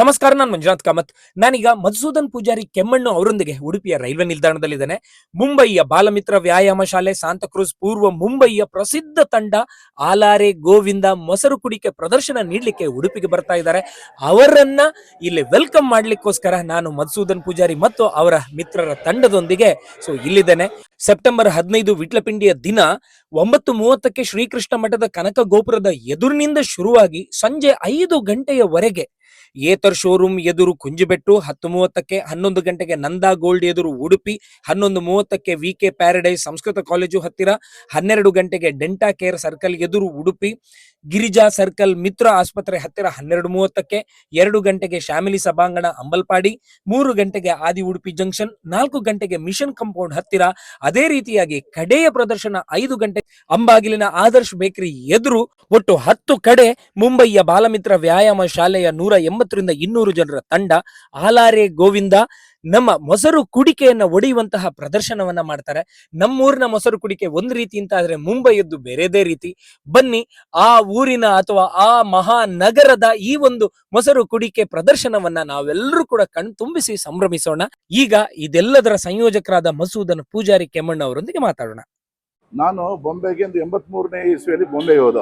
ನಮಸ್ಕಾರ, ನಾನು ಮಂಜುನಾಥ್ ಕಾಮತ್. ನಾನೀಗ ಮಧುಸೂದನ್ ಪೂಜಾರಿ ಕೆಮ್ಮಣ್ಣು ಅವರೊಂದಿಗೆ ಉಡುಪಿಯ ರೈಲ್ವೆ ನಿಲ್ದಾಣದಲ್ಲಿದ್ದೇನೆ. ಮುಂಬಯಿಯ ಬಾಲಮಿತ್ರ ವ್ಯಾಯಾಮ ಶಾಲೆ ಸಾಂತಕ್ರೂಸ್ ಪೂರ್ವ ಮುಂಬಯಿಯ ಪ್ರಸಿದ್ಧ ತಂಡ, ಆಲಾರೆ, ಗೋವಿಂದ ಮೊಸರು ಕುಡಿಕೆ ಪ್ರದರ್ಶನ ನೀಡಲಿಕ್ಕೆ ಉಡುಪಿಗೆ ಬರ್ತಾ ಇದ್ದಾರೆ. ಅವರನ್ನ ಇಲ್ಲಿ ವೆಲ್ಕಮ್ ಮಾಡ್ಲಿಕ್ಕೋಸ್ಕರ ನಾನು ಮಧುಸೂದನ್ ಪೂಜಾರಿ ಮತ್ತು ಅವರ ಮಿತ್ರರ ತಂಡದೊಂದಿಗೆ ಸೊ ಇಲ್ಲಿದ್ದೇನೆ. ಸೆಪ್ಟೆಂಬರ್ ಹದಿನೈದು ವಿಟ್ಲಪಿಂಡಿಯ ದಿನ ಒಂಬತ್ತು ಮೂವತ್ತಕ್ಕೆ ಶ್ರೀಕೃಷ್ಣ ಮಠದ ಕನಕ ಗೋಪುರದ ಎದುರಿನಿಂದ ಶುರುವಾಗಿ ಸಂಜೆ ಐದು ಗಂಟೆಯವರೆಗೆ ಏತರ್ ಶೋರೂಮ್ ಎದುರು ಕುಂಜಿಬೆಟ್ಟು ಹತ್ತು ಮೂವತ್ತಕ್ಕೆ ಹನ್ನೊಂದು ಗಂಟೆಗೆ ನಂದಾ ಗೋಲ್ಡ್ ಎದುರು ಉಡುಪಿ, ಹನ್ನೊಂದು ಮೂವತ್ತಕ್ಕೆ V K Paradise Sanskrit college ಹತ್ತಿರ, ಹನ್ನೆರಡು ಗಂಟೆಗೆ ಡೆಂಟಾ ಕೇರ್ ಸರ್ಕಲ್ ಎದುರು ಉಡುಪಿ ಗಿರಿಜಾ ಸರ್ಕಲ್ ಮಿತ್ರ ಆಸ್ಪತ್ರೆ ಹತ್ತಿರ ಹನ್ನೆರಡು ಮೂವತ್ತಕ್ಕೆ, ಎರಡು ಗಂಟೆಗೆ ಶ್ಯಾಮಿಲಿ ಸಭಾಂಗಣ ಅಂಬಲ್ಪಾಡಿ, ಮೂರು ಗಂಟೆಗೆ ಆದಿ ಉಡುಪಿ ಜಂಕ್ಷನ್, ನಾಲ್ಕು ಗಂಟೆಗೆ ಮಿಷನ್ ಕಾಂಪೌಂಡ್ ಹತ್ತಿರ, ಅದೇ ರೀತಿಯಾಗಿ ಕಡೆಯ ಪ್ರದರ್ಶನ ಐದು ಗಂಟೆ ಅಂಬಾಗಿಲಿನ ಆದರ್ಶ್ ಬೇಕರಿ ಎದುರು ಒಟ್ಟು ಹತ್ತು ಕಡೆ ಮುಂಬಯಿಯ ಬಾಲಮಿತ್ರ ವ್ಯಾಯಾಮ ಶಾಲೆಯ ನೂರ ಎಂಬತ್ತರಿಂದ ಇನ್ನೂರು ಜನರ ತಂಡ ಆಲಾರೆ ಗೋವಿಂದ ನಮ್ಮ ಮೊಸರು ಕುಡಿಕೆಯನ್ನ ಒಡೆಯುವಂತಹ ಪ್ರದರ್ಶನವನ್ನ ಮಾಡ್ತಾರೆ. ನಮ್ಮೂರಿನ ಮೊಸರು ಕುಡಿಕೆ ಒಂದು ರೀತಿ ಅಂತ ಆದ್ರೆ ಮುಂಬೈಯದ್ದು ಬೇರೆದೇ ರೀತಿ. ಬನ್ನಿ, ಆ ಊರಿನ ಅಥವಾ ಆ ಮಹಾನಗರದ ಈ ಒಂದು ಮೊಸರು ಕುಡಿಕೆ ಪ್ರದರ್ಶನವನ್ನ ನಾವೆಲ್ಲರೂ ಕೂಡ ಕಣ್ ತುಂಬಿಸಿ ಸಂಭ್ರಮಿಸೋಣ. ಈಗ ಇದೆಲ್ಲದರ ಸಂಯೋಜಕರಾದ ಮಸೂದನ ಪೂಜಾರಿ ಕೆಮ್ಮಣ್ಣ ಅವರೊಂದಿಗೆ ಮಾತಾಡೋಣ. ನಾನು ಬೊಂಬೆಗೆ ಒಂದು ಎಂಬತ್ಮೂರನೇ ಇಸ್ವಿಯಲ್ಲಿ ಬೊಂಬೆ ಹೋದ.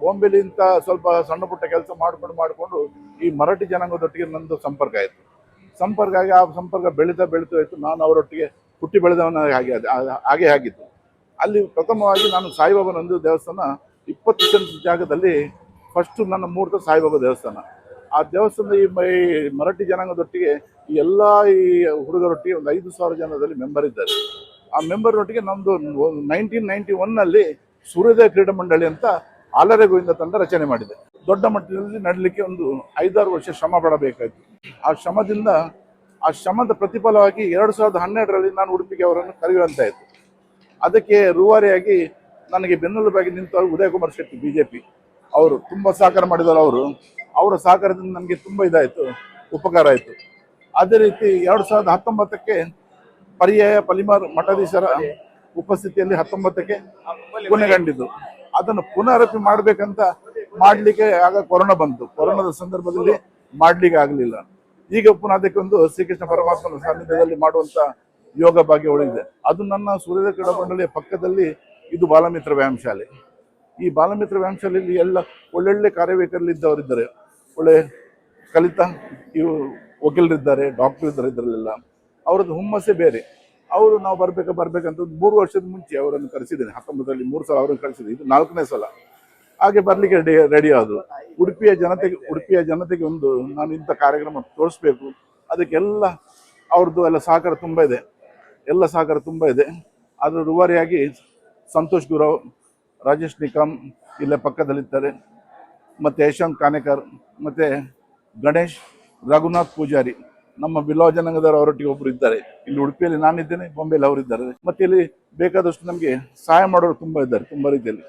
ಬೊಂಬೆಲಿಂತ ಸ್ವಲ್ಪ ಸಣ್ಣ ಪುಟ್ಟ ಕೆಲಸ ಮಾಡ್ಕೊಂಡು, ಮಾಡಿಕೊಂಡು ಈ ಮರಾಠಿ ಜನಾಂಗದೊಟ್ಟಿಗೆ ನಂದು ಸಂಪರ್ಕ ಆಯಿತು. ಸಂಪರ್ಕ ಆಗಿ ಆ ಸಂಪರ್ಕ ಬೆಳೀತಾ ಬೆಳೀತಾ ಇತ್ತು. ನಾನು ಅವರೊಟ್ಟಿಗೆ ಹುಟ್ಟಿ ಬೆಳೆದವನ ಹಾಗೆ ಹಾಗೆ ಆಗಿತ್ತು. ಅಲ್ಲಿ ಪ್ರಥಮವಾಗಿ ನಾನು ಸಾಯಿಬಾಬಾನೊಂದು ದೇವಸ್ಥಾನ ಇಪ್ಪತ್ತು ಸೆಂಟ್ ಜಾಗದಲ್ಲಿ ಫಸ್ಟು ನನ್ನ ಮೂರ್ತ ಸಾಯಿಬಾಬಾ ದೇವಸ್ಥಾನ. ಆ ದೇವಸ್ಥಾನದ ಈ ಮರಾಠಿ ಜನಾಂಗದೊಟ್ಟಿಗೆ ಈ ಎಲ್ಲ ಈ ಹುಡುಗರೊಟ್ಟಿಗೆ ಒಂದು ಐದು ಸಾವಿರ ಜನದಲ್ಲಿ ಮೆಂಬರ್ ಇದ್ದಾರೆ. ಆ ಮೆಂಬರ್ನೊಟ್ಟಿಗೆ ನಮ್ಮದು ನೈನ್ಟೀನ್ ನೈಂಟಿ ಒನ್ನಲ್ಲಿ ಸೂರ್ಯೋದಯ ಕ್ರೀಡಾ ಮಂಡಳಿ ಅಂತ ಆಲರೆ ಗೋವಿಂದ ತಂಡ ರಚನೆ ಮಾಡಿದೆ. ದೊಡ್ಡ ಮಟ್ಟದಲ್ಲಿ ನಡಲಿಕ್ಕೆ ಒಂದು ಐದಾರು ವರ್ಷ ಶ್ರಮ ಪಡಬೇಕಾಯಿತು. ಆ ಶ್ರಮದಿಂದ ಆ ಶ್ರಮದ ಪ್ರತಿಫಲವಾಗಿ ಎರಡು ಸಾವಿರದ ಹನ್ನೆರಡರಲ್ಲಿ ನಾನು ಉಡುಪಿಗೆ ಅವರನ್ನು ಕರೆಯುವಂತಾಯಿತು ಅದಕ್ಕೆ ರೂವಾರಿಯಾಗಿ ನನಗೆ ಬೆನ್ನೆಲುಬಾಗಿ ನಿಂತವರು Udaya Kumar Shetty B J P ಅವರು ತುಂಬ ಸಹಕಾರ ಮಾಡಿದರು ಅವರು. ಅವರ ಸಹಕಾರದಿಂದ ನನಗೆ ತುಂಬ ಇದಾಯಿತು ಉಪಕಾರ ಆಯಿತು. ಅದೇ ರೀತಿ ಎರಡು ಸಾವಿರದ ಹತ್ತೊಂಬತ್ತಕ್ಕೆ ಪರ್ಯಾಯ ಪಲಿಮಾರ್ ಮಠಾಧೀಶರ ಉಪಸ್ಥಿತಿಯಲ್ಲಿ ಹತ್ತೊಂಬತ್ತಕ್ಕೆ ಕೊನೆಗೊಂಡಿದ್ದು ಅದನ್ನು ಪುನರಪಿ ಮಾಡಬೇಕಂತ ಮಾಡಲಿಕ್ಕೆ ಆಗ ಕೊರೋನಾ ಬಂತು. ಕೊರೋನಾದ ಸಂದರ್ಭದಲ್ಲಿ ಮಾಡಲಿಕ್ಕೆ ಆಗಲಿಲ್ಲ. ಈಗ ಪುನಃ ಅದಕ್ಕೆ ಒಂದು ಶ್ರೀಕೃಷ್ಣ ಪರಮಾತ್ಮನ ಸಾನ್ನಿಧ್ಯದಲ್ಲಿ ಮಾಡುವಂತ ಯೋಗ ಭಾಗ್ಯ ಉಳಿದಿದೆ. ಅದು ನನ್ನ ಸೂರ್ಯದ ಕ್ರೀಡಾ ಪಕ್ಕದಲ್ಲಿ ಇದು ಬಾಲಮಿತ್ರ ವ್ಯಾಯಾಮ ಶಾಲೆ ಈ ಬಾಲಮಿತ್ರ ವ್ಯಾಯಾಮ ಶಾಲೆಯಲ್ಲಿ ಎಲ್ಲ ಒಳ್ಳೊಳ್ಳೆ ಕಾರ್ಯವೈಖರಿಲಿದ್ದವರಿದ್ದಾರೆ ಒಳ್ಳೆ ಕಲಿತ ಇವು ವಕೀಲರಿದ್ದಾರೆ, ಡಾಕ್ಟರ್ ಇದ್ದಾರೆ ಇದರಲ್ಲೆಲ್ಲ. ಅವರದ್ದು ಹುಮ್ಮಸ್ಸೇ ಬೇರೆ. ಅವರು ನಾವು ಬರಬೇಕು, ಬರಬೇಕಂತ ಒಂದು ಮೂರು ವರ್ಷದ ಮುಂಚೆ ಅವರನ್ನು ಕರೆಸಿದ್ದೇನೆ. ಹತ್ತೊಂಬತ್ತರಲ್ಲಿ ಮೂರು ಸಲ ಅವರನ್ನು ಕರೆಸಿದೆ ಇದು ನಾಲ್ಕನೇ ಸಲ. ಹಾಗೆ ಬರಲಿಕ್ಕೆ ರೆಡಿ ರೆಡಿ ಆದರು ಉಡುಪಿಯ ಜನತೆಗೆ ಉಡುಪಿಯ ಜನತೆಗೆ ಒಂದು ನಾನು ಇಂಥ ಕಾರ್ಯಕ್ರಮ ತೋರಿಸ್ಬೇಕು. ಅದಕ್ಕೆಲ್ಲ ಅವ್ರದ್ದು ಎಲ್ಲ ಸಹಕಾರ ತುಂಬ ಇದೆ. ಎಲ್ಲ ಸಹಕಾರ ತುಂಬ ಇದೆ. ಅದರ ರೂವಾರಿಯಾಗಿ ಸಂತೋಷ್ ಗುರವ್, ರಾಜೇಶ್ ನಿಕಾಮ್ ಇಲ್ಲೇ ಪಕ್ಕದಲ್ಲಿದ್ದಾರೆ ಮತ್ತು ಯಶಾಂತ್ ಕಾನೇಕರ್, ಮತ್ತು ಗಣೇಶ್, ರಘುನಾಥ್ ಪೂಜಾರಿ. ನಮ್ಮ ಬಿಲ್ಲವ ಜನಾಂಗದವರು ಅವರೊಟ್ಟಿಗೆ ಒಬ್ಬರು ಇದ್ದಾರೆ. ಇಲ್ಲಿ ಉಡುಪಿಯಲ್ಲಿ ನಾನಿದ್ದೇನೆ ಬಾಂಬೆಯಲ್ಲಿ ಅವರಿದ್ದಾರೆ ಮತ್ತೆ ಇಲ್ಲಿ ಬೇಕಾದಷ್ಟು ನಮಗೆ ಸಹಾಯ ಮಾಡೋರು ತುಂಬ ಇದ್ದಾರೆ, ತುಂಬ ರೀತಿಯಲ್ಲಿ.